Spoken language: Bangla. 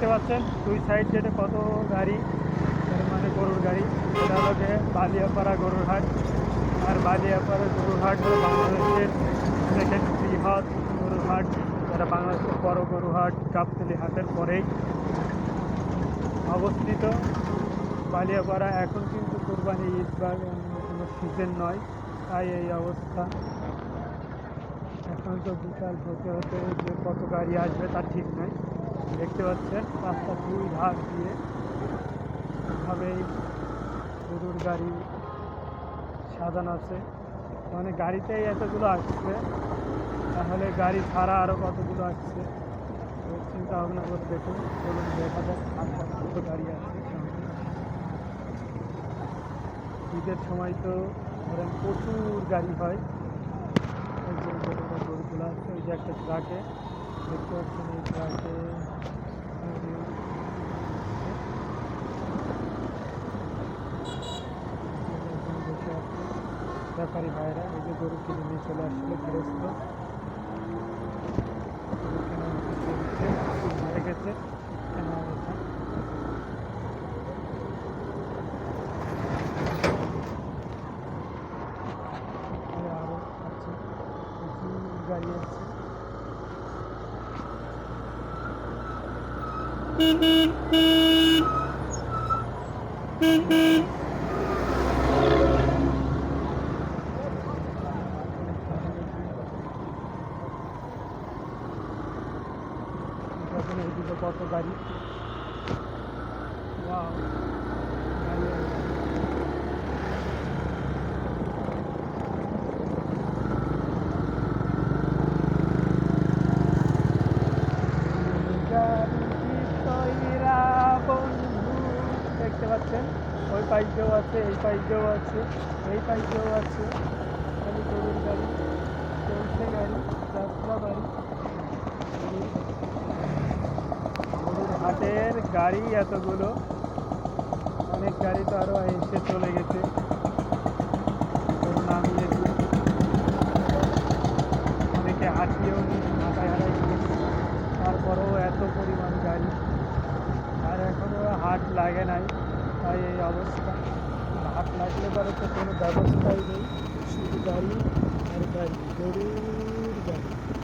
দেখতে পাচ্ছেন, দুই সাইড যেটা কত গাড়ি মানে গরুর গাড়ি এটা হলো যে বালিয়াপাড়া গরুর হাট আর বালিয়াপাড়া গরুর হাট হলো বাংলাদেশের সেকেন্ড বৃহৎ গরুর হাট যারা বাংলাদেশের বড় গরু হাট গাবতলি হাটের পরেই অবস্থিত। বালিয়াপাড়া এখন কিন্তু কোরবানি ঈদ বা কোনো সিজন নয়, তাই এই অবস্থা। এখন তো বিকাল হতে হতে যে কত গাড়ি আসবে তার ঠিক নয়। দেখতে পাচ্ছেন, রাস্তা দুই ধার দিয়ে এভাবেই গরুর গাড়ি সাজানো আছে। মানে গাড়িতেই এতগুলো আসছে, তাহলে গাড়ি ছাড়া আরও কতগুলো আসছে? চিন্তা ভাবনা করে দেখুন, চলুন দেখা যাক, আর কতগুলো গাড়ি আছে। ঈদের সময় তো ধরেন প্রচুর গাড়ি হয়। যে গরুগুলো আছে, ওই যে একটা ট্রাকে দেখতে পাচ্ছেন এই ট্রাকে ব্যাপারী ভাইরা, এই যে গরু কিনে নিয়ে চলে আসলে ফেরস্ত তাহলে আরও আছে গাড়ি আছে দেখুন এইদিকে কত গাড়ি আছে। তৈরা বন্ধু দেখতে পাচ্ছেন ওই পাইপেও আছে, এই পাইপেও আছে, এই পাইপেও আছে। খালি গরুর গাড়ি, চলছে গাড়ি, যাত্রা বাড়ি। গরুর- হাটের গাড়ি এতগুলো। অনেক গাড়ি তো আরও এসে চলে গেছে। গরু অনেকে হাঁটিয়েও মাথায় হারাই তারপরেও এত পরিমাণ গাড়ি। আর এখনও হাট লাগে নাই। তাই এই অবস্থা। হাট লাগলে পরে তো কোনো ব্যবস্থাই নেই। শুধু গাড়ি আর গাড়ি, গরুর গাড়ি।